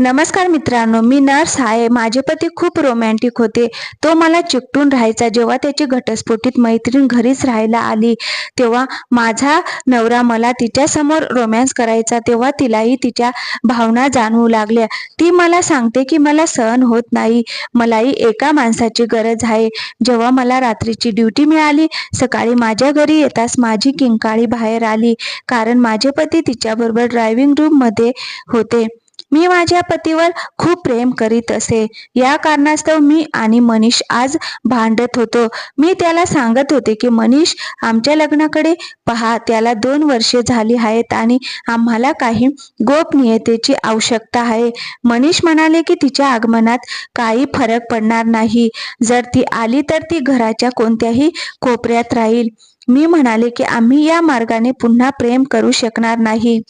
नमस्कार मित्रांनो मी नर्स आहे. माझे पती खूप रोमॅन्टिक होते. तो मला चिकटून राहायचा. जेव्हा त्याची घटस्फोटीत मैत्रीण घरीच राहायला आली तेव्हा माझा नवरा मला तिच्यासमोर रोमॅन्स करायचा. तेव्हा तिलाही तिच्या भावना जाणवू लागल्या. ती मला सांगते की मला सहन होत नाही. मलाही एका माणसाची गरज आहे. जेव्हा मला रात्रीची ड्युटी मिळाली सकाळी माझ्या घरी येताच माझी किंकाळी बाहेर आली. कारण माझे पती तिच्याबरोबर ड्रायव्हिंग रूममध्ये होते. मी माझ्या पतीवर खूप प्रेम करीत असे. या कारणास्तव मी आणि मनीष आज भांडत होतो. मी त्याला सांगत होते की मनीष आमच्या लग्नाकडे पहा त्याला दोन वर्षे झाली आहेत आणि आम्हाला काही गोपनीयतेची आवश्यकता आहे. मनीष म्हणाले की तिच्या आगमनात काही फरक पडणार नाही. जर ती आली तर ती घराच्या कोणत्याही कोपऱ्यात राहील. मी म्हणाले की आम्ही या मार्गाने पुन्हा प्रेम करू शकणार नाही.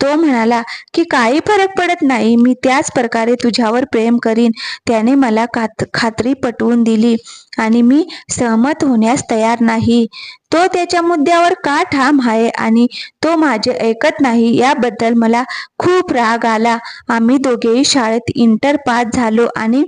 तो म्हणाला की काही फरक पडत नाही. मी त्याच प्रकारे तुझ्यावर प्रेम करीन. त्याने मला खात खात्री पटवून दिली आणि मी सहमत होण्यास तयार नाही. तो त्याच्या मुद्द्यावर का ठाम आहे आणि तो माझे ऐकत नाही याबद्दल मला खूप राग आला. आम्ही दोघेही शाळेत इंटर पास झालो आणि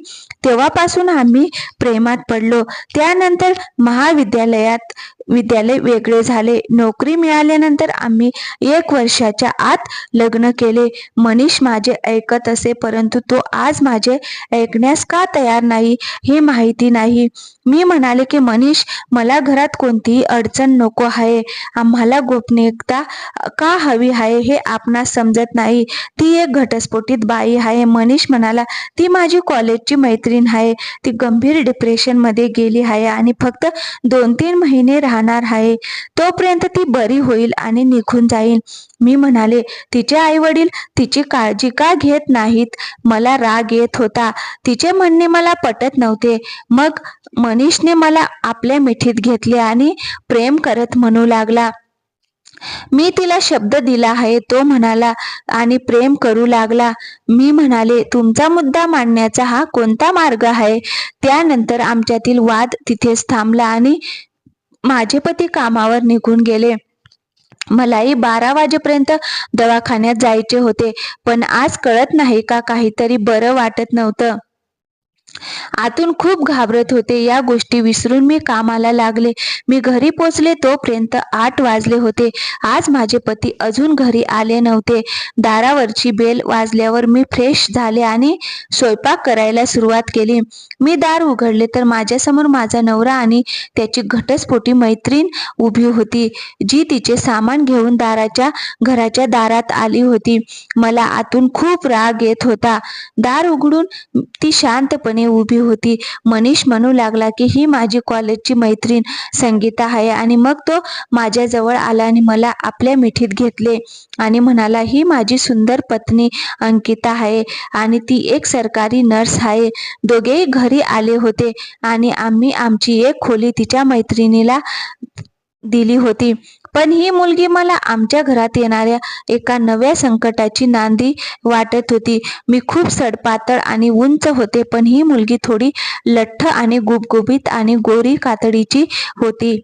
तेव्हापासून आम्ही प्रेमात पडलो. त्यानंतर महाविद्यालयात विद्यालय वेगळे झाले. नोकरी मिळाल्यानंतर आम्ही एक वर्षाच्या आत लग्न केले. मनीष माझे ऐकत असे परंतु तो आज माझे ऐकण्यास का तयार नाही हे माहिती नाही. मी म्हणाले की मनीष मला घरात कोणतीही अडचण नको आहे. आम्हाला गोपनीयता का हवी आहे हे आपणास समजत नाही. ती एक घटस्फोटीत बाई आहे. मनीष म्हणाला ती माझी कॉलेजची मैत्रीण आहे. ती गंभीर डिप्रेशनमध्ये गेली आहे आणि फक्त दोन तीन महिने राहणार आहे. तोपर्यंत ती बरी होईल आणि निघून जाईल. मी म्हणाले तिचे आई वडील तिची काळजी का घेत नाहीत? मला राग येत होता. तिचे म्हणणे मला पटत नव्हते. मग मनीषने मला आपल्या मिठीत घेतले आणि प्रेम करत म्हणू लागला. मी तिला शब्द दिला आहे. तो म्हणाला आणि प्रेम करू लागला. मी म्हणाले तुमचा मुद्दा मांडण्याचा हा कोणता मार्ग आहे? त्यानंतर आमच्यातील वाद तिथेच थांबला आणि माझे पती कामावर निघून गेले. मलाही बारा वाजेपर्यंत दवाखान्यात जायचे होते पण आज कळत नाही का काहीतरी बरं वाटत नव्हतं. आतून खूप घाबरत होते. या गोष्टी विसरून मी कामाला लागले. मी घरी पोचले तोपर्यंत आठ वाजले होते. आज माझे पती अजून घरी आले नव्हते. दारावरची बेल वाजल्यावर मी फ्रेश झाले आणि स्वयंपाक करायला सुरुवात केली. मी दार उघडले तर माझ्यासमोर माझा नवरा आणि त्याची घटस्फोटी मैत्रीण उभी होती जी तिचे सामान घेऊन दाराच्या घराच्या दारात आली होती. मला आतून खूप राग येत होता. दार उघडून ती शांतपणे उभी होती. मनीष म्हणू लागला की ही माझी कॉलेजची मैत्रीण संगीता आहे आणि मग तो माझ्याजवळ आला आणि मला आपल्या मिठीत घेतले आणि म्हणाला ही माझी सुंदर पत्नी अंकिता आहे आणि ती एक सरकारी नर्स आहे. दोघेही घरी आले होते आणि आम्ही आमची एक खोली तिच्या मैत्रिणीला दिली होती. पण ही मुलगी मला आमच्या घरात येणाऱ्या एका नव्या संकटाची नांदी वाटत होती. मी खूप सडपातळ आणि उंच होते पण ही मुलगी थोडी लठ्ठ आणि गुबगुबीत आणि गोरी कातडीची होती.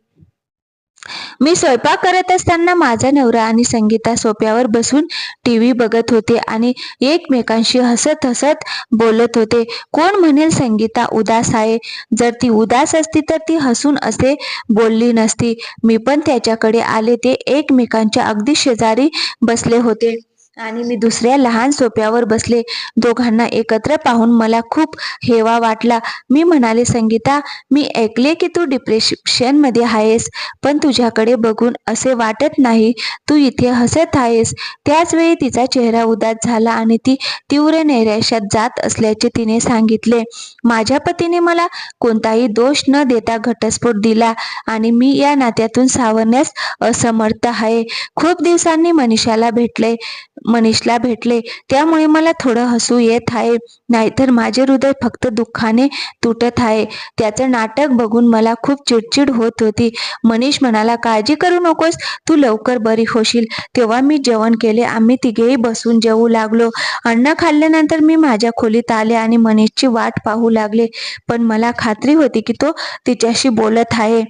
मी स्वयंपाक करत असताना माझा नवरा आणि संगीता सोप्यावर बसून टी व्ही बघत होते आणि एकमेकांशी हसत हसत बोलत होते. कोण म्हणेल संगीता उदास आहे? जर ती उदास असती तर ती हसून असे बोलली नसती. मी पण त्याच्याकडे आले ते एकमेकांच्या अगदी शेजारी बसले होते. आणि मी दुसऱ्या लहान सोप्यावर बसले. दोघांना एकत्र पाहून मला खूप हेवा वाटला. मी म्हणाले संगीता मी ऐकले की तू डिप्रेशनमध्ये आहेस पण तुझ्याकडे बघून असे वाटत नाही. तू इथे हसत आहेस. त्याचवेळी तिचा चेहरा उदास झाला आणि ती तीव्र नैराश्यात जात असल्याचे तिने सांगितले. माझ्या पतीने मला कोणताही दोष न देता घटस्फोट दिला आणि मी या नात्यातून सावरण्यास असमर्थ आहे. खूप दिवसांनी मनीषाला भेटले. मनीषला भेटले. त्यामुळे मला थोडं हसू येत आहे. नाहीतर माझे हृदय फक्त दुःखाने तुटत आहे. त्याचं नाटक बघून मला खूप चिडचिड होत होती. मनीष म्हणाला काळजी करू नकोस तू लवकर बरी होशील. तेव्हा मी जेवण केले. आम्ही तिघेही बसून जेवू लागलो. अन्न खाल्ल्यानंतर मी माझ्या खोलीत आले आणि मनीषची वाट पाहू लागले. पण मला खात्री होती की तो तिच्याशी बोलत आहे.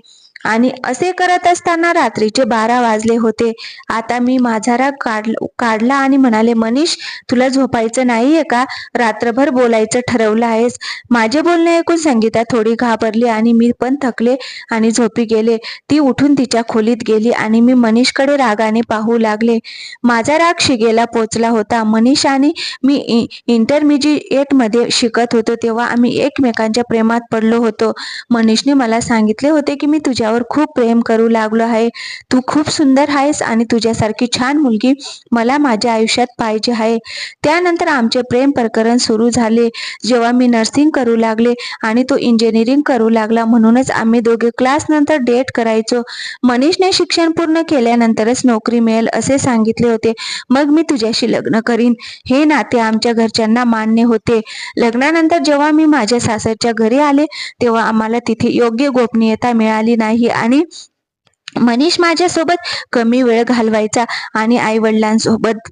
आणि असे करत असताना रात्रीचे बारा वाजले होते. आता मी माझा राग काढ काढला आणि म्हणाले मनीष तुला झोपायचं नाहीये का? रात्रभर बोलायचं ठरवलं आहेस. माझे बोलणे ऐकून संगीता थोडी घाबरली आणि मी पण थकले आणि झोपी गेले. ती उठून तिच्या खोलीत गेली आणि मी मनीषकडे रागाने पाहू लागले. माझा राग शिगेला पोचला होता. मनीष आणि मी इंटरमिजिएटमध्ये शिकत होतो तेव्हा आम्ही एकमेकांच्या प्रेमात पडलो होतो. मनीषने मला सांगितले होते की मी तुझ्या तुझ्यावर खूप प्रेम करू लागलो आहे. तू खूप सुंदर आहेस आणि तुझ्यासारखी छान मुलगी मला माझ्या आयुष्यात पाहिजे आहे. त्यानंतर आमचे प्रेम प्रकरण सुरू झाले. जेव्हा मी नर्सिंग करू लागले आणि तो इंजिनिअरिंग करू लागला म्हणूनच आम्ही दोघे क्लास नंतर डेट करायचो. मनीषने शिक्षण पूर्ण केल्यानंतरच नोकरी मिळेल असे सांगितले होते. मग मी तुझ्याशी लग्न करीन. हे नाते आमच्या घरच्यांना मान्य होते. लग्नानंतर जेव्हा मी माझ्या सासरच्या घरी आले तेव्हा आम्हाला तिथे योग्य गोपनीयता मिळाली नाही. आणि मनीष माझ्यासोबत कमी वेळ घालवायचा आणि आई वडिलांसोबत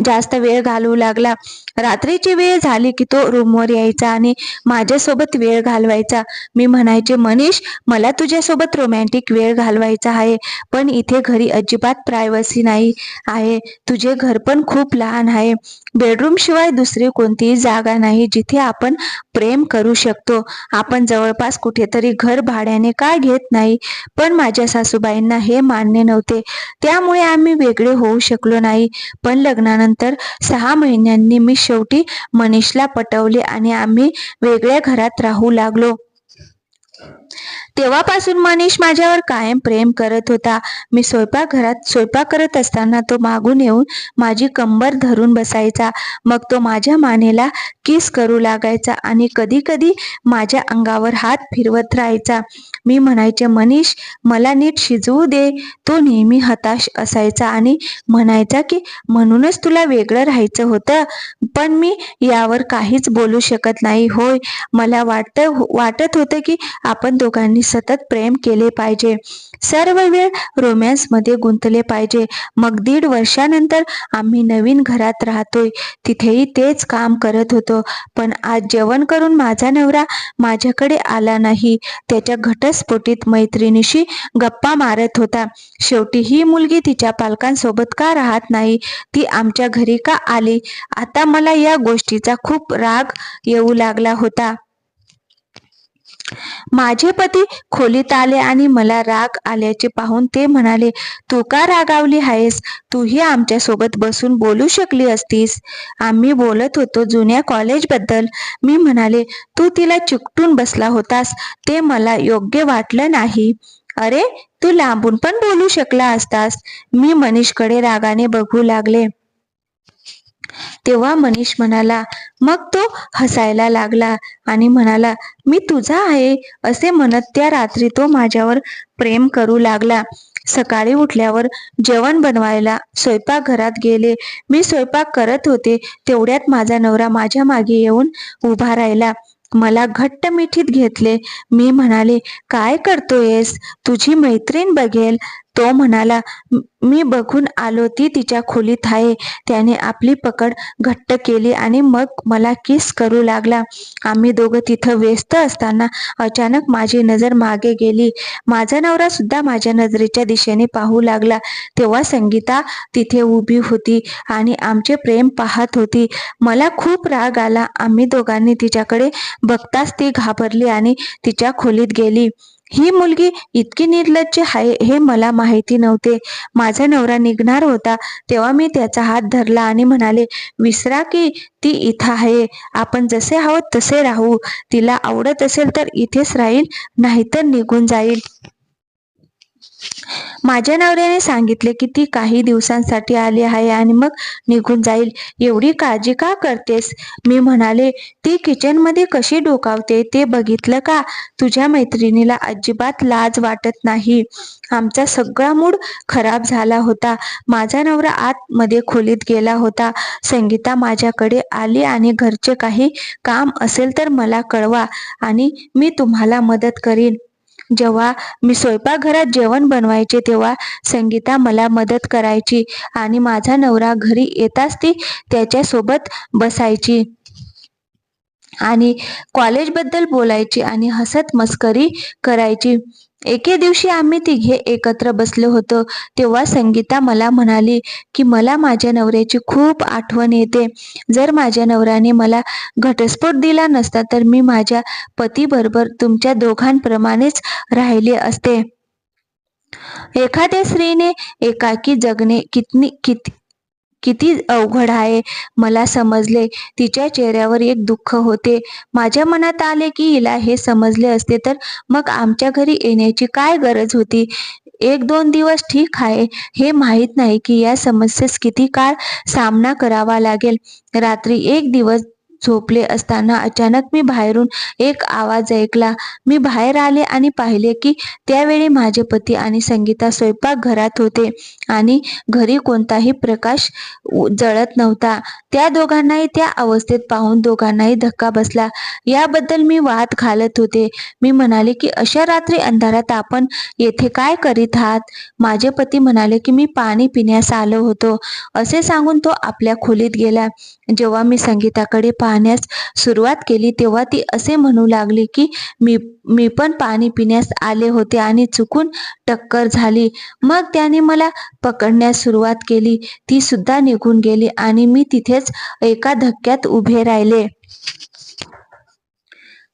जास्त वेळ घालवू लागला. रात्रीची वेळ झाली की तो रूमवर यायचा आणि माझ्यासोबत वेळ घालवायचा. मी म्हणायचे मनीष मला तुझ्यासोबत रोमॅन्टिक वेळ घालवायचा आहे पण इथे घरी अजिबात प्रायव्हसी नाही आहे. तुझे घर पण खूप लहान आहे. बेडरूम शिवाय दुसरी कोणतीही जागा नाही जिथे आपण प्रेम करू शकतो. आपण जवळपास कुठेतरी घर भाड्याने का घेत नाही? पण माझ्या सासूबाईंना हे मान्य नव्हते. त्यामुळे आम्ही वेगळे होऊ शकलो नाही. पण लग्नानंतर सहा महिन्यांनी मी शेवटी मनीषला पटवले आणि आम्ही वेगळ्या घरात राहू लागलो. तेव्हापासून मनीष माझ्यावर कायम प्रेम करत होता. मी स्वयंपाकघरात स्वयंपाक करत असताना तो मागून येऊन माझी कंबर धरून बसायचा. मग तो माझ्या मानेला किस करू लागायचा आणि कधी कधी माझ्या अंगावर हात फिरवत राहायचा. मी म्हणायचे मनीष मला नीट शिजवू दे. तो नेहमी हताश असायचा आणि म्हणायचा की म्हणूनच तुला वेगळं राहायचं होतं. पण मी यावर काहीच बोलू शकत नाही. होय मला वाटतं वाटत होतं की आपण दोघांनी सतत प्रेम केले पाहिजे. सर्व वेळ रोमॅन्समध्ये गुंतले पाहिजे. मग दीड वर्षानंतर आम्ही नवीन घरात राहतोय. तिथेही तेच काम करत होतो. पण आज जेवण करून माझा नवरा माझ्याकडे आला नाही. त्याच्या घटस्फोटीत मैत्रिणीशी गप्पा मारत होता. शेवटी ही मुलगी तिच्या पालकांसोबत का राहत नाही? ती आमच्या घरी का आली? आता मला या गोष्टीचा खूप राग येऊ लागला होता. माझे पती खोलीत आले आणि मला राग आल्याचे पाहून ते म्हणाले तू का रागावली आहेस? तूही आमच्यासोबत बसून बोलू शकली असतीस. आम्ही बोलत होतो जुन्या कॉलेजबद्दल मी म्हणाले तू तिला चिकटून बसला होतास. ते मला योग्य वाटलं नाही. अरे तू लांबून पण बोलू शकला असतास. मी मनीषकडे रागाने बघू लागले. तेव्हा मनीष म्हणाला मग तो हसायला लागला आणि म्हणाला मी तुझा आहे असे म्हणत त्या रात्री तो माझ्यावर प्रेम करू लागला. सकाळी उठल्यावर जेवण बनवायला स्वयंपाकघरात गेले. मी स्वयंपाक करत होते. तेवढ्यात माझा नवरा माझ्या मागे येऊन उभा राहिला. मला घट्ट मिठीत घेतले. मी म्हणाले काय करतोयस? तुझी मैत्रीण बघेल. तो म्हणाला मी बघून आलो ती तिच्या खोलीत आहे. त्याने आपली पकड घट्ट केली आणि मग मला किस करू लागला. आम्ही दोघं तिथं व्यस्त असताना अचानक माझी नजर मागे गेली. माझा नवरा सुद्धा माझ्या नजरेच्या दिशेने पाहू लागला. तेव्हा संगीता तिथे उभी होती आणि आमचे प्रेम पाहत होती. मला खूप राग आला. आम्ही दोघांनी तिच्याकडे बघताच ती घाबरली आणि तिच्या खोलीत गेली. ही मुलगी इतकी निर्लज्ज आहे हे मला माहिती नव्हते. माझा नवरा निघणार होता तेव्हा मी त्याचा हात धरला आणि म्हणाले विसरा की ती इथं आहे. आपण जसे आहोत तसे राहू. तिला आवडत असेल तर इथेच राहील नाहीतर निघून जाईल. माझ्या नवऱ्याने सांगितले की ती काही दिवसांसाठी आली आहे आणि मग निघून जाईल. एवढी काळजी का करतेस? मी म्हणाले ती किचनमध्ये कशी डोकावते ते बघितलं का? तुझ्या मैत्रिणीला अजिबात लाज वाटत नाही. आमचा सगळा मूड खराब झाला होता. माझा नवरा आतमध्ये खोलीत गेला होता. संगीता माझ्याकडे आली आणि घरचे काही काम असेल तर मला कळवा आणि मी तुम्हाला मदत करीन. जेव्हा मी स्वयंपाकघरात जेवण बनवायचे तेव्हा संगीता मला मदत करायची आणि माझा नवरा घरी येताच ती त्याच्यासोबत बसायची आणि कॉलेजबद्दल बोलायची आणि हसत मस्करी करायची. एके दिवशी आम्ही तिघे एकत्र बसलो होतो. तेव्हा संगीता मला म्हणाली की मला माझ्या नवऱ्याची खूप आठवण येते. जर माझ्या नवऱ्याने मला घटस्फोट दिला नसता तर मी माझ्या पतीबरोबर तुमच्या दोघांप्रमाणेच राहिले असते. एखाद्या स्त्रीने एकाकी जगणे कितनी किती किती अवघड आहे? मला समजले. तिच्या चेहऱ्यावर एक दुःख होते. माझ्या मनात आले की हिला हे समजले असते तर मग आमच्या घरी येण्याची काय गरज होती? एक दोन दिवस ठीक आहे. हे माहीत नाही की या समस्येस किती काळ सामना करावा लागेल. रात्री एक दिवस झोपले असताना अचानक मी बाहेरून एक आवाज ऐकला. मी बाहेर आले आणि पाहिले की त्यावेळी माझे पती आणि संगीता स्वयंपाक घरात होते आणि घरी कोणताही प्रकाश जळत नव्हता. त्या दोघांनाही त्या अवस्थेत पाहून दोघांनाही धक्का बसला. याबद्दल मी वाद घालत होते. मी म्हणाले की अशा रात्री अंधारात आपण येथे काय करीत आहात? माझे पती म्हणाले की मी पाणी पिण्यास आलो होतो. असे सांगून तो आपल्या खोलीत गेला. जेव्हा मी संगीताकडे पाह पाहण्यास सुरुवात केली तेव्हा ती असे म्हणू लागली की मी मी पण पाणी पिण्यास आले होते आणि चुकून टक्कर झाली. मग त्याने मला पकडण्यास सुरुवात केली. ती सुद्धा निघून गेली आणि मी तिथेच एका धक्क्यात उभे राहिले.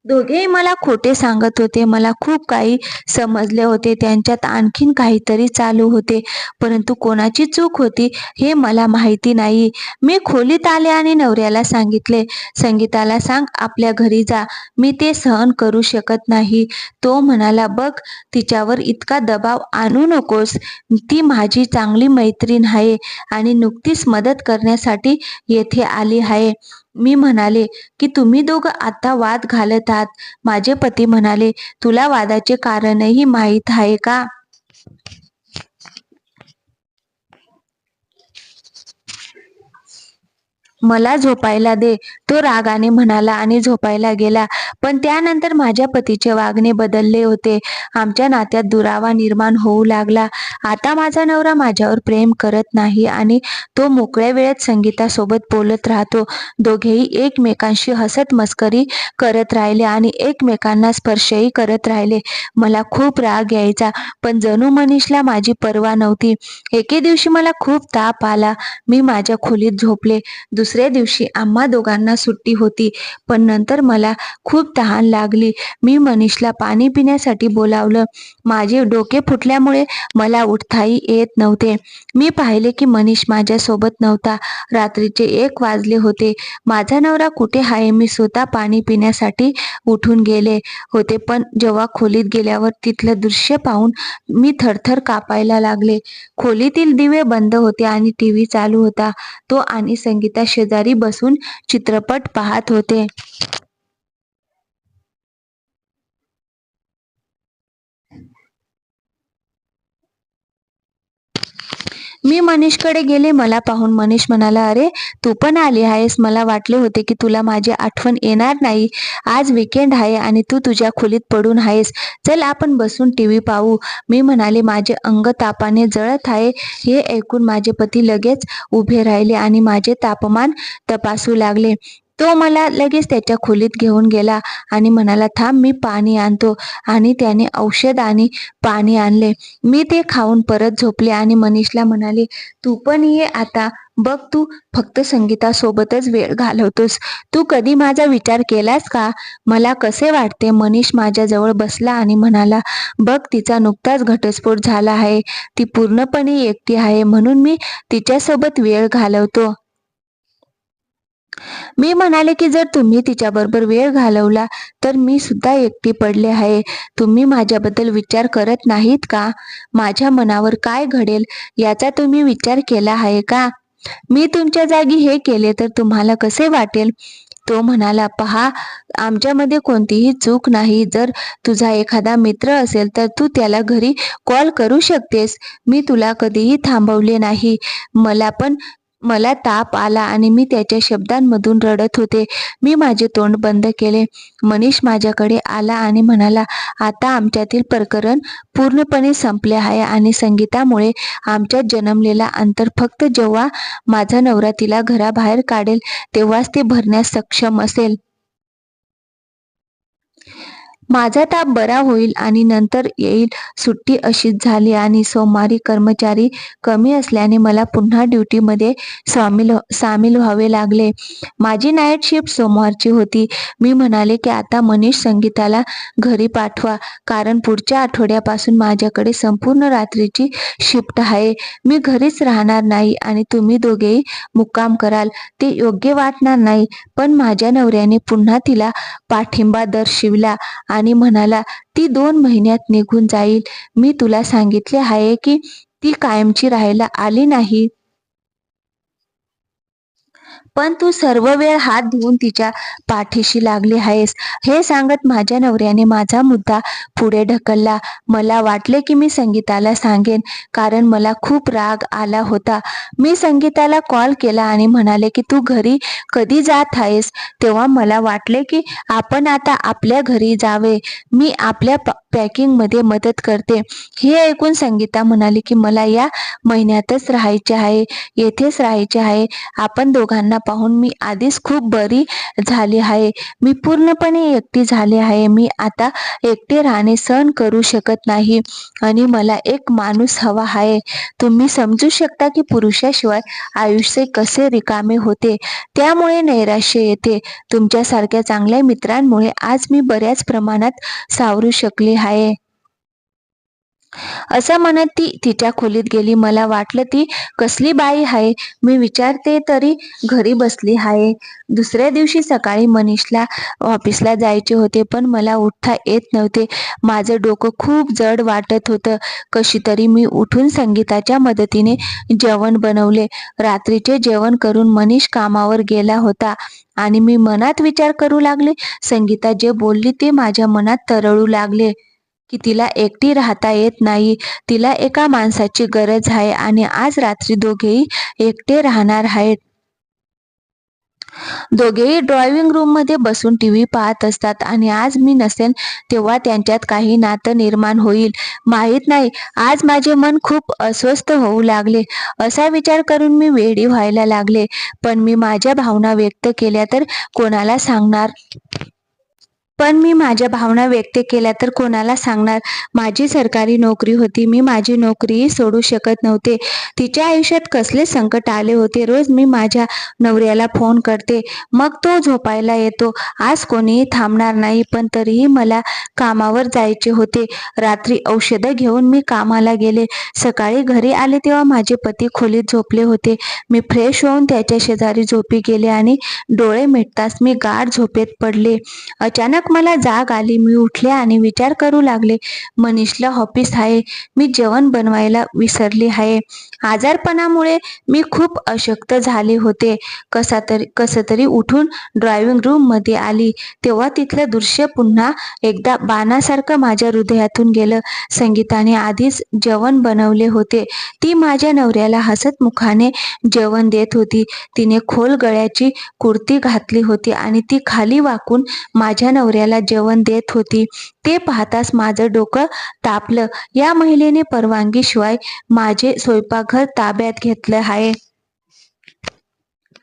दोघेही मला खोटे सांगत होते. मला खूप काही समजले होते. त्यांच्यात आणखीन काहीतरी चालू होते. परंतु कोणाची चूक होती हे मला माहिती नाही. मी खोलीत आले आणि नवऱ्याला सांगितले संगीताला सांग आपल्या घरी जा. मी ते सहन करू शकत नाही. तो म्हणाला बघ तिच्यावर इतका दबाव आणू नकोस. ती माझी चांगली मैत्रीण आहे आणि नुकतीच मदत करण्यासाठी येथे आली आहे. मी म्हणाले की तुम्ही दोघं आता वाद घालत आहात माझे पती म्हणाले तुला वादाचे कारणही माहीत आहे का? मला झोपायला दे. तो रागाने म्हणाला आणि झोपायला गेला. पण त्यानंतर माझ्या पतीचे वागणे बदलले होते. आमच्या नात्यात दुरावा निर्माण होऊ लागला. आता माझा नवरा माझ्यावर प्रेम करत नाही आणि तो मोकळ्या वेळेत संगीतासोबत बोलत राहतो. दोघेही एकमेकांशी हसत मस्करी करत राहिले आणि एकमेकांना स्पर्शही करत राहिले. मला खूप राग यायचा पण जणू मनीषला माझी पर्वा नव्हती. एके दिवशी मला खूप ताप आला. मी माझ्या खोलीत झोपले. दुसऱ्या दिवशी आम्हा दोघांना सुट्टी होती पण नंतर मला खूप तहान लागली. मी मनीषला पाणी पिण्यासाठी बोलावलं. माझे डोके फुटल्यामुळे मला उठताही येत नव्हते. मी पाहिले की मनीष माझ्यासोबत नव्हता. रात्रीचे एक वाजले होते. माझा नवरा कुठे आहे? मी स्वतः पाणी पिण्यासाठी उठून गेले होते पण जेव्हा खोलीत गेल्यावर तिथलं दृश्य पाहून मी थरथर कापायला लागले. खोलीतील दिवे बंद होते आणि टी व्ही चालू होता. तो आणि संगीता शेजारी बसून चित्रपट पाहत होते. मी मनीषकडे गेले मला पाहून मनीष म्हणाला अरे तू पण आली आहेस. मला वाटले होते की तुला माझी आठवण येणार नाही. आज विकेंड आहे आणि तू तुझ्या खोलीत पडून आहेस. चल आपण बसून टी व्ही पाहू. मी म्हणाले माझे अंग तापाने जळत आहे. हे ऐकून माझे पती लगेच उभे राहिले आणि माझे तापमान तपासू लागले. तो मला लगेच त्याच्या खोलीत घेऊन गेला आणि म्हणाला थांब मी पाणी आणतो. आणि त्याने औषध आणि पाणी आणले. मी ते खाऊन परत झोपले आणि मनीषला म्हणाले तू पण ये आता. बघ तू फक्त संगीतासोबतच वेळ घालवतोस. तू कधी माझा विचार केलास का? मला कसे वाटते? मनीष माझ्याजवळ बसला आणि म्हणाला बघ तिचा नुकताच घटस्फोट झाला आहे. ती पूर्णपणे एकटी आहे. म्हणून मी तिच्यासोबत वेळ घालवतो. मी म्हणाले की जर तुम्ही तिच्याबरोबर वेळ घालवला तर मी सुद्धा एकटी पडले आहे. तुम्ही माझ्याबद्दल विचार करत नाहीत का? माझ्या मनावर काय घडेल याचा तुम्ही विचार केला आहे का? मी तुमच्या जागी हे केले तर तुम्हाला कसे वाटेल? तो म्हणाला पहा आमच्यामध्ये कोणतीही चूक नाही. जर तुझा एखादा मित्र असेल तर तू त्याला घरी कॉल करू शकतेस. मी तुला कधीही थांबवले नाही. मला पण मला ताप आला आणि मी त्याच्या शब्दांमधून रडत होते. मी माझे तोंड बंद केले. मनीष माझ्याकडे आला आणि म्हणाला आता आमच्यातील प्रकरण पूर्णपणे संपले आहे आणि संगीतामुळे आमच्यात जन्मलेला अंतर फक्त जेव्हा माझा नवरा तिला घराबाहेर काढेल तेव्हाच ते भरण्यास सक्षम असेल. माझा ताप बरा होईल आणि नंतर येईल. सुट्टी अशीच झाली आणि सोमवारी कर्मचारी कमी असल्याने मला पुन्हा ड्युटीमध्ये सामील सामील व्हावे लागले. माझी नाईट शिफ्ट सोमवारची होती. मी म्हणाले की आता मनीष संगीताला घरी पाठवा कारण पुढच्या आठवड्यापासून माझ्याकडे संपूर्ण रात्रीची शिफ्ट आहे. मी घरीच राहणार नाही आणि तुम्ही दोघेही मुक्काम कराल. ते योग्य वाटणार नाही पण माझ्या नवऱ्याने पुन्हा तिला पाठिंबा दर्शविला आणि म्हणाला ती दोन महिन्यात निघून जाईल. मी तुला सांगितले आहे की ती कायमची राहायला आली नाही. पण तू सर्व वेळ हात धुवून तिच्या पाठीशी लागली आहेस. हे सांगत माझ्या नवऱ्याने माझा मुद्दा पुढे ढकलला. मला वाटले की मी संगीताला सांगेन कारण मला खूप राग आला होता. मी संगीताला कॉल केला आणि म्हणाले की तू घरी कधी जात आहेस? तेव्हा मला वाटले की आपण आता आपल्या घरी जावे. मी आपल्या पॅकिंगमध्ये मदत करते. हे ऐकून संगीता म्हणाली की मला या महिन्यातच राहायचे आहे येथेच राहायचे आहे. आपण दोघांना पाहून मी आधीच खूप बरी झाली आहे. मी पूर्णपणे एकटी झाली आहे. मी आता एकटे राहणे सहन करू शकत नाही आणि मला एक माणूस हवा आहे. तुम्ही समजू शकता की पुरुषाशिवाय आयुष्य कसे रिकामे होते. त्यामुळे नैराश्य येते. तुमच्यासारख्या चांगल्या मित्रांमुळे आज मी बऱ्याच प्रमाणात सावरू शकले आहे. असं म्हणत ती तिच्या खोलीत गेली. मला वाटलं ती कसली बाई आहे. मी विचारते तरी घरी बसली आहे. दुसऱ्या दिवशी सकाळी मनीषला ऑफिसला जायचे होते पण मला उठता येत नव्हते. माझं डोकं खूप जड वाटत होतं. कशी तरी मी उठून संगीताच्या मदतीने जेवण बनवले. रात्रीचे जेवण करून मनीष कामावर गेला होता आणि मी मनात विचार करू लागले. संगीता जे बोलली ते माझ्या मनात तरळू लागले. की तिला एकटी राहता येत नाही. तिला एका माणसाची गरज आहे आणि आज रात्री दोघेही एकटे राहणार आहेत. दोघेही ड्रॉइंग रूममध्ये बसून टीव्ही पाहत असतात आणि आज मी नसेन तेव्हा त्यांच्यात काही नातं निर्माण होईल. माहीत नाही आज माझे मन खूप अस्वस्थ होऊ लागले. असा विचार करून मी वेडी व्हायला लागले. पण मी माझ्या भावना व्यक्त केल्या तर कोणाला सांगणार? पण मी माझ्या भावना व्यक्त केल्या तर कोणाला सांगणार? माझी सरकारी नोकरी होती मी माझी नोकरीही सोडू शकत नव्हते. तिच्या आयुष्यात कसले संकट आले होते रोज मी माझ्या नवऱ्याला फोन करते. मग तो झोपायला येतो. आज कोणीही थांबणार नाही पण तरीही मला कामावर जायचे होते. रात्री औषधं घेऊन मी कामाला गेले. सकाळी घरी आले तेव्हा माझे पती खोलीत झोपले होते. मी फ्रेश होऊन त्याच्या शेजारी झोपी गेले आणि डोळे मिटताच मी गाढ झोपेत पडले. अचानक मला जाग आली. मी उठले आणि विचार करू लागले. मनीषला ऑफिस आहे. मी जेवण बनवायला विसरली आहे. आजारपणामुळे मी खूप अशक्त झाले होते. कसा तरी कसं तरी उठून ड्रायव्हिंग रूममध्ये आली. तेव्हा तिथलं दृश्य पुन्हा एकदा बाणासारखं माझ्या हृदयातून गेलं. संगीताने आधीच जेवण बनवले होते. ती माझ्या नवऱ्याला हसत मुखाने जेवण देत होती. तिने खोल गळ्याची कुर्ती घातली होती आणि ती खाली वाकून माझ्या नवऱ्या नवऱ्याला जेवण देत होती. ते पाहताच माझं डोकं तापलं. या महिलेने परवानगीशिवाय माझे स्वयंपाकघर ताब्यात घेतलं आहे.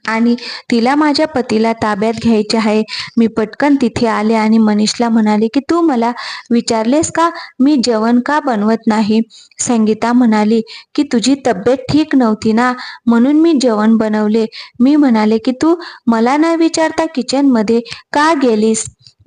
आणि तिला माझ्या पतीला ताब्यात घ्यायचे आहे. मी पटकन तिथे आले आणि मनीषला म्हणाले की तू मला विचारलेस का? मी जेवण का बनवत नाही? संगीता म्हणाली की तुझी तब्येत ठीक नव्हती ना? म्हणून मी जेवण बनवले. मी म्हणाले की तू मला न विचारता किचनमध्ये का गेलीस?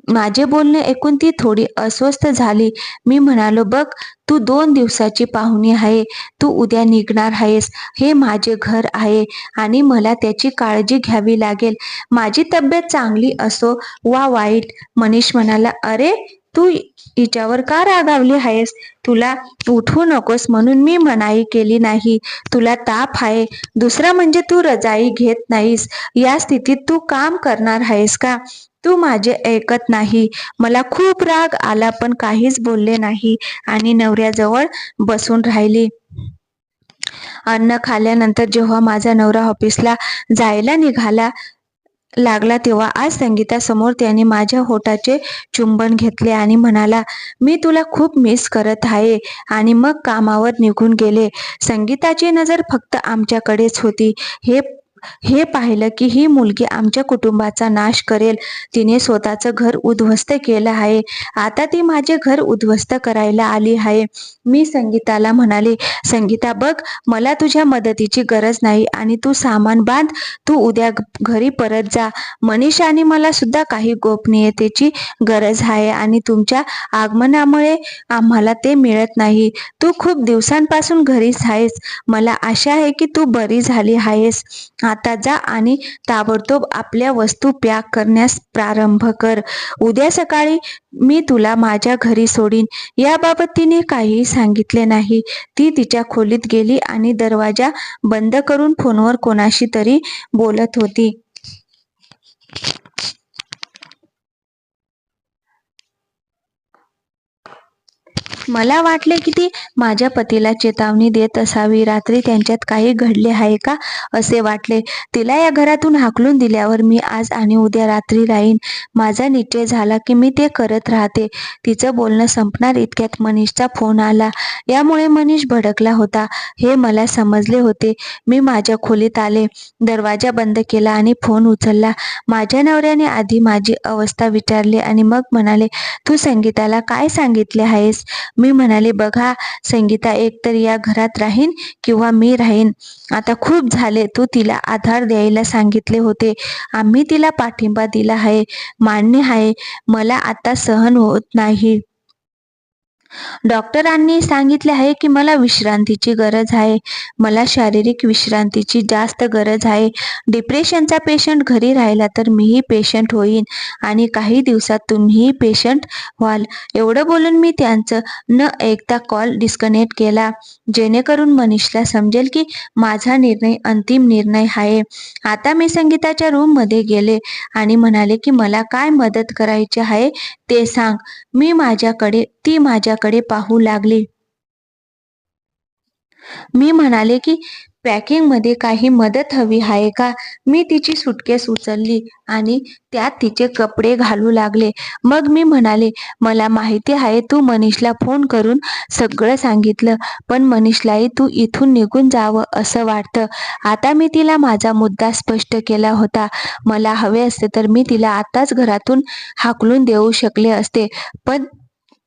माझे बोलणे ऐकून ती थोडी अस्वस्थ झाली. मी म्हणालो बघ तू दोन दिवसाची पाहुणी आहे. तू उद्या निघणार आहेस. हे माझे घर आहे आणि मला त्याची काळजी घ्यावी लागेल. माझी तब्येत चांगली असो वा वाईट. मनीष म्हणाला अरे तू हिच्यावर का रागावली आहेस? तुला उठू नकोस म्हणून मी मनाई केली नाही. तुला ताप आहे. दुसरा म्हणजे तू रजाई घेत नाहीस. या स्थितीत तू काम करणार आहेस का? तू माझे ऐकत नाही. मला खूप राग आला पण काहीच बोलले नाही आणि नवऱ्याजवळ बसून राहिली. अन्न खाल्यानंतर जेव्हा माझा नवरा ऑफिसला जायला निघाला लागला तेव्हा आज संगीता समोर त्याने माझ्या होटाचे चुंबन घेतले आणि म्हणाला मी तुला खूप मिस करत आहे आणि मग कामावर निघून गेले. संगीताची नजर फक्त आमच्याकडेच होती. हे हे पाहिलं की ही मुलगी आमच्या कुटुंबाचा नाश करेल. तिने स्वतःचं घर उद्ध्वस्त केलं आहे. आता ती माझे घर उद्ध्वस्त करायला आली आहे. मी संगीताला म्हणाले संगीता बघ मला तुझ्या मदतीची गरज नाही आणि तू सामान बांध. तू उद्या घरी परत जा. मनीष आणि मला सुद्धा काही गोपनीयतेची गरज आहे आणि तुमच्या आगमनामुळे आम्हाला ते मिळत नाही. तू खूप दिवसांपासून घरीच आहेस. मला आशा आहे की तू बरी झाली आहेस. आता जा आणि ताबडतोब आपल्या वस्तू पॅक करण्यास प्रारंभ कर. उद्या सकाळी मी तुला माझ्या घरी सोडीन. याबाबत तिने काहीही सांगितले नाही. ती तिच्या खोलीत गेली आणि दरवाजा बंद करून फोनवर कोणाशी तरी बोलत होती. मला वाटले की ती माझ्या पतीला चेतावणी देत असावी. रात्री त्यांच्यात काही घडले आहे का असे वाटले. तिला या घरातून हाकलून दिल्यावर मी आज आणि उद्या रात्री राहीन. माझा निश्चय झाला की मी ते करत राहते. तिचं बोलणं संपणार इतक्यात मनीषचा फोन आला. यामुळे मनीष भडकला होता. हे मला समजले होते. मी माझ्या खोलीत आले. दरवाजा बंद केला आणि फोन उचलला. माझ्या नवऱ्याने आधी माझी अवस्था विचारली आणि मग म्हणाले तू संगीताला काय सांगितले आहेस? मी म्हणाले बघा संगीता एकतर या घरात राहीन किंवा मी राहीन. आता खूप झाले तू तिला आधार द्यायला सांगितले होते. आम्ही तिला पाठिंबा दिला आहे मान्य आहे. मला आता सहन होत नाही. डॉक्टरांनी सांगितले आहे की मला विश्रांतीची गरज आहे. मला शारीरिक विश्रांतीची जास्त गरज आहे. डिप्रेशनचा पेशंट घरी राहिला तर मीही पेशंट होईन आणि काही दिवसात तुम्हीही पेशंट व्हाल. एवढं बोलून मी त्यांचं न ऐकता कॉल डिस्कनेक्ट केला. जेणेकरून मनीषला समजेल की माझा निर्णय अंतिम निर्णय आहे. आता मी संगीताच्या रूममध्ये गेले आणि म्हणाले की मला काय मदत करायची आहे ते सांग. मी माझ्याकडे ती माझ्या त्याच्याकडे पाहू लागले. मी म्हणाले की पॅकिंगमध्ये काही मदत हवी आहे का? मी तिची सुटकेस उचलली आणि त्यात तिचे कपडे घालू लागले. मग मी म्हणाले मला माहिती आहे तू मनीषला फोन करून सगळं सांगितलं पण मनीषलाही तू इथून निघून जावं असं वाटतं. आता मी तिला माझा मुद्दा स्पष्ट केला होता. मला हवे असते तर मी तिला आताच घरातून हाकलून देऊ शकले असते पण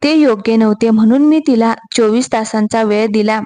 ते योग्य नव्हते म्हणून मी तिला चोवीस तासांचा वेळ दिला.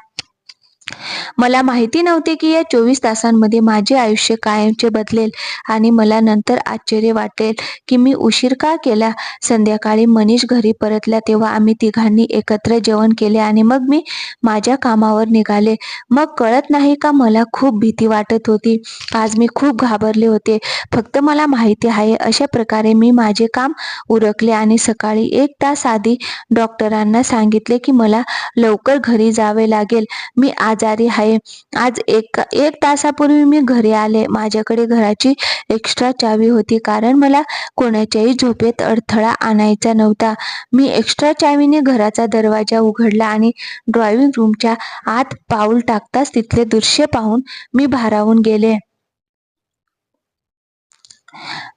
मला माहिती नव्हते की या चोवीस तासांमध्ये माझे आयुष्य कायमचे बदलेल आणि मला नंतर आश्चर्य वाटेल की मी उशीर का केला? संध्याकाळी मनीष घरी परतला तेव्हा आम्ही तिघांनी एकत्र जेवण केले आणि मग मी माझ्या कामावर निघाले. मग कळत नाही का मला खूप भीती वाटत होती. आज मी खूप घाबरले होते. फक्त मला माहिती आहे अशा प्रकारे मी माझे काम उरकले आणि सकाळी एक तास आधी डॉक्टरांना सांगितले की मला लवकर घरी जावे लागेल. मी आज आजारी आहे. आज एक एक तासापूर्वी मी घरी आले. माझ्याकडे घराची एक्स्ट्रा चावी होती. कारण मला कोणाच्याही झोपेत अडथळा आणायचा नव्हता. मी एक्स्ट्रा चावीने घराचा दरवाजा उघडला आणि ड्रॉइंग रूमच्या आत पाऊल टाकताच तिथले दृश्य पाहून मी भारावून गेले.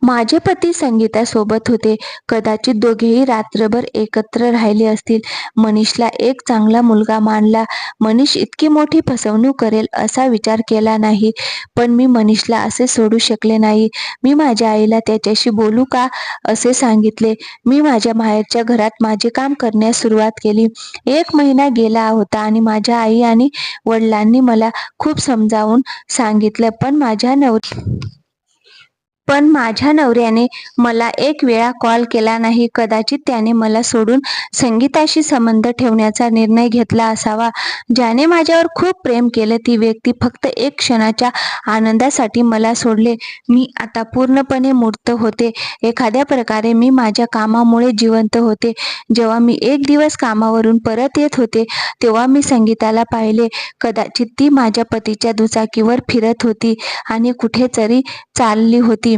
माझे पती संगीतासोबत होते. कदाचित दोघेही रात्रभर एकत्र राहिले असतील. मनीषला एक चांगला मुलगा मानला. मनीष इतकी मोठी फसवणूक करेल असा विचार केला नाही. पण मी मनीषला असे सोडू शकले नाही. मी माझ्या आईला त्याच्याशी बोलू का? असे सांगितले. मी माझ्या माहेरच्या घरात माझे काम करण्यास सुरुवात केली. एक महिना गेला होता आणि माझ्या आई आणि वडिलांनी मला खूप समजावून सांगितलं. पण माझ्या नव पण माझ्या नवऱ्याने मला एक वेळा कॉल केला नाही. कदाचित त्याने मला सोडून संगीताशी संबंध ठेवण्याचा निर्णय घेतला असावा. ज्याने माझ्यावर खूप प्रेम केलं ती व्यक्ती फक्त एक क्षणाच्या आनंदासाठी मला सोडले. मी आता पूर्णपणे मूर्त होते. एखाद्या प्रकारे मी माझ्या कामामुळे जिवंत होते. जेव्हा मी एक दिवस कामावरून परत येत होते तेव्हा मी संगीताला पाहिले. कदाचित ती माझ्या पतीच्या दुचाकीवर फिरत होती आणि कुठेतरी चालली होती.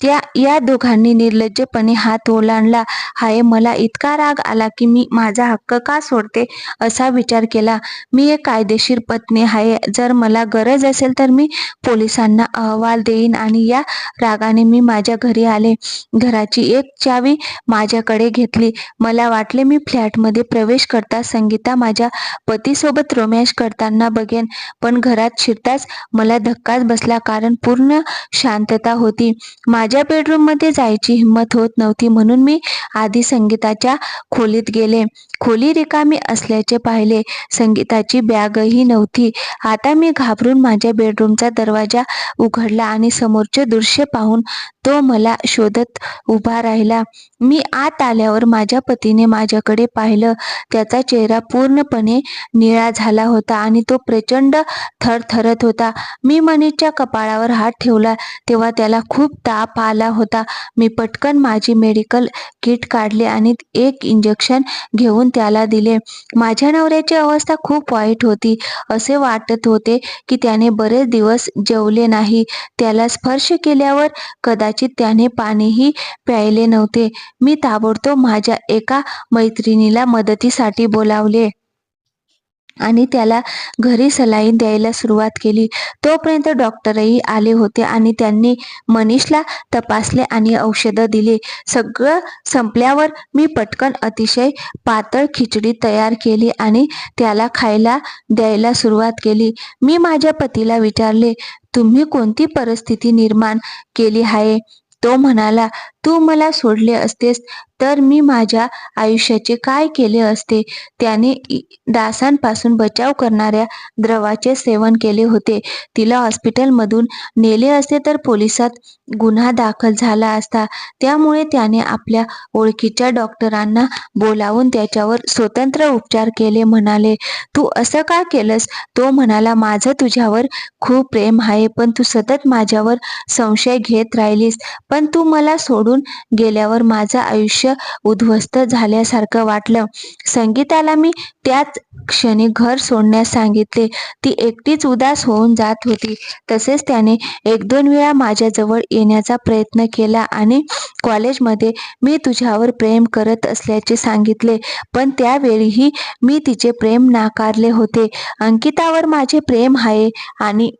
त्या या दोघांनी निर्लज्जपणे हात ओलांडला. हाय मला इतका राग आला की मी माझा हक्क का सोडते असा विचार केला. मी एक कायदेशीर पत्नी आहे जर मला गरज असेल तर मी पोलिसांना अहवाल देईन आणि या रागाने मी माझ्या घरी आले. घराची एक चावी माझ्याकडे घेतली. मला वाटले मी फ्लॅटमध्ये प्रवेश करता संगीता माझ्या पतीसोबत रोमॅश करताना बघेन. पण घरात शिरताच मला धक्काच बसला कारण पूर्ण शांतता होती. माझ्या माझ्या बेडरूममध्ये जायची हिंमत होत नव्हती म्हणून मी आधी संगीताच्या खोलीत गेले. खोली रिकामी असल्याचे पाहिले. संगीताची बॅगही नव्हती. आता मी घाबरून माझ्या बेडरूमचा दरवाजा उघडला आणि समोरचे दृश्य पाहून तो मला शोधत उभा राहिला. मी आत आल्यावर माझ्या पतीने माझ्याकडे पाहिलं. त्याचा चेहरा पूर्णपणे निळा झाला होता आणि तो प्रचंड थरथरत होता. मी मनीषच्या कपाळावर हात ठेवला तेव्हा त्याला खूप ताप आला होता. मी पटकन माझी मेडिकल किट काढले आणि एक इंजेक्शन घेऊन त्याला दिले. माझ्या नवऱ्याची अवस्था खूप वाईट होती. असे वाटत होते की त्याने बरेच दिवस जेवले नाही. त्याला स्पर्श केल्यावर कदाचित त्याने पाणीही प्यायले नव्हते. मी ताबडतोब माझ्या एका मैत्रिणीला मदतीसाठी बोलावले. आणि त्याला घरी सलाईन द्यायला सुरुवात केली. तोपर्यंत डॉक्टरही आले होते आणि त्यांनी मनीषला तपासले आणि औषधं दिले. सगळं संपल्यावर मी पटकन अतिशय पातळ खिचडी तयार केली आणि त्याला खायला द्यायला सुरुवात केली. मी माझ्या पतीला विचारले तुम्ही कोणती परिस्थिती निर्माण केली आहे? तो म्हणाला तू मला सोडले असतेस तर मी माझ्या आयुष्याचे काय केले असते? त्याने डासांपासून बचाव करणाऱ्या द्रवाचे सेवन केले होते. तिला हॉस्पिटलमधून नेले असते तर पोलिसात गुन्हा दाखल झाला असता. त्यामुळे त्याने आपल्या ओळखीच्या डॉक्टरांना बोलावून त्याच्यावर स्वतंत्र उपचार केले म्हणाले. तू असं का केलंस? तो म्हणाला माझं तुझ्यावर खूप प्रेम आहे पण तू सतत माझ्यावर संशय घेत राहिलीस. पण तू मला सोड सोडून गेल्यावर माझं आयुष्य उद्ध्वस्त झाल्यासारखं वाटलं. संगीताला मी त्याच क्षणी घर सोडण्यास सांगितले. ती एकटीच उदास होऊन जात होती. तसेच त्याने एक दोन वेळा माझ्याजवळ येण्याचा प्रयत्न केला आणि कॉलेजमध्ये मी तुझ्यावर प्रेम करत असल्याचे सांगितले. पण त्यावेळीही मी तिचे प्रेम नाकारले होते. अंकितावर माझे प्रेम आहे आणि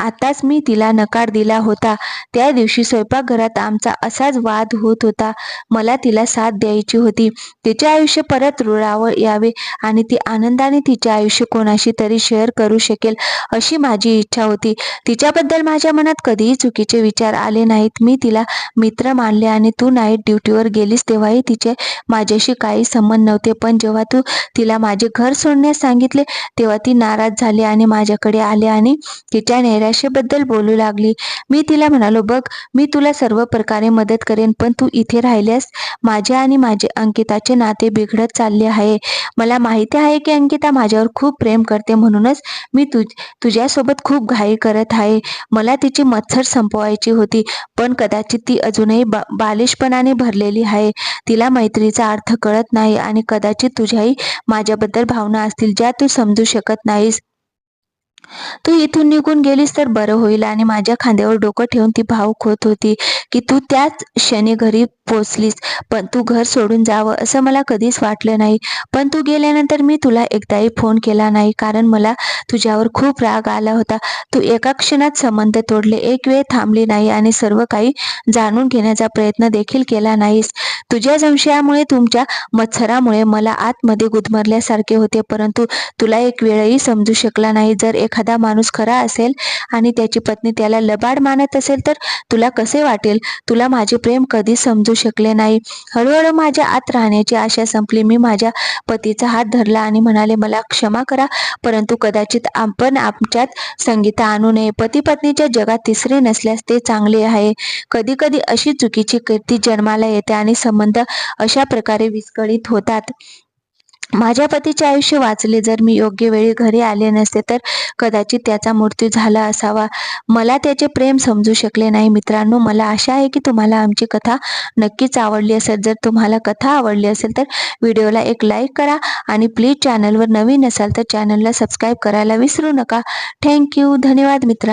आताच मी तिला नकार दिला होता. त्या दिवशी स्वयंपाकघरात आमचा असा असाच वाद होत होता. मला तिला साथ द्यायची होती. तिचे आयुष्य परत रुळावर यावे आणि ती आनंदाने तिचे आयुष्य कोणाशी तरी शेअर करू शकेल अशी माझी इच्छा होती. तिच्याबद्दल माझ्या मनात कधीही चुकीचे विचार आले नाहीत. मी तिला मित्र मानले आणि तू नाईट ड्युटीवर गेलीस तेव्हाही तिचे माझ्याशी काही संबंध नव्हते. पण जेव्हा तू तिला माझे घर सोडण्यास सांगितले तेव्हा ती नाराज झाली आणि माझ्याकडे आले आणि तिच्या नैराश्याबद्दल बोलू लागली. मी तिला म्हणालो बघ मी तुला सर्व प्रकारे मदत मदत करेन. पण तू इथे राहिल्यास माझे आणि माझे अंकिताचे नाते बिघडत चालले आहे. मला माहिती आहे की अंकिता माझ्यावर खूप प्रेम करते. म्हणूनच मी तुझ तुझ्यासोबत खूप घाई करत आहे. मला तिची मत्सर संपवायची होती पण कदाचित ती अजूनही बा बालिशपणाने भरलेली आहे. तिला मैत्रीचा अर्थ कळत नाही आणि कदाचित तुझ्याही माझ्याबद्दल भावना असतील ज्या तू समजू शकत नाहीस. तू इथून निघून गेलीस तर बरं होईल. आणि माझ्या खांद्यावर डोकं ठेवून ती भाव होत होती की तू त्याच क्षणी घरी पोचलीस. पण तू घर सोडून जावं असं मला कधीच वाटलं नाही. पण तू गेल्यानंतर मी तुला एकदाही फोन केला नाही कारण मला तुझ्यावर खूप राग आला होता. तू एका क्षणात संबंध तोडले एक वेळ थांबली नाही आणि सर्व काही जाणून घेण्याचा प्रयत्न देखील केला नाहीस. तुझ्या संशयामुळे तुमच्या मत्सरामुळे मला आतमध्ये गुदमरल्यासारखे होते परंतु तुला एक वेळही समजू शकला नाही. जर एखादा माणूस खरा असेल आणि त्याची पत्नी त्याला लबाड मानत असेल तर तुला कसे वाटेल? तुला माझे प्रेम कधी समजू शकले नाही. हळूहळू माझ्या आत राहण्याची आशा संपली. मी माझ्या पतीचा हात धरला आणि म्हणाले मला क्षमा करा परंतु कदाचित आपण आमच्यात संगीता आणू नये. पती पत्नीच्या जगात तिसरे नसल्यास ते चांगले आहे. कधी कधी अशी चुकीची कीर्ती जन्माला येते आणि संबंध अशा प्रकारे विस्कळीत होतात. माझ्या पतीचे आयुष्य वाचले. जर मी योग्य वेळी घरी आले नसते तर कदाचित त्याचा मृत्यू झाला असावा. मला त्याचे प्रेम समजू शकले नाही. मित्रांनो मला आशा आहे की तुम्हाला आमची कथा नक्कीच आवडली असेल. जर तुम्हाला कथा आवडली असेल तर व्हिडिओला एक लाईक करा आणि प्लीज चॅनलवर नवीन असाल तर चॅनलला सबस्क्राईब करायला विसरू नका. थँक्यू धन्यवाद मित्रा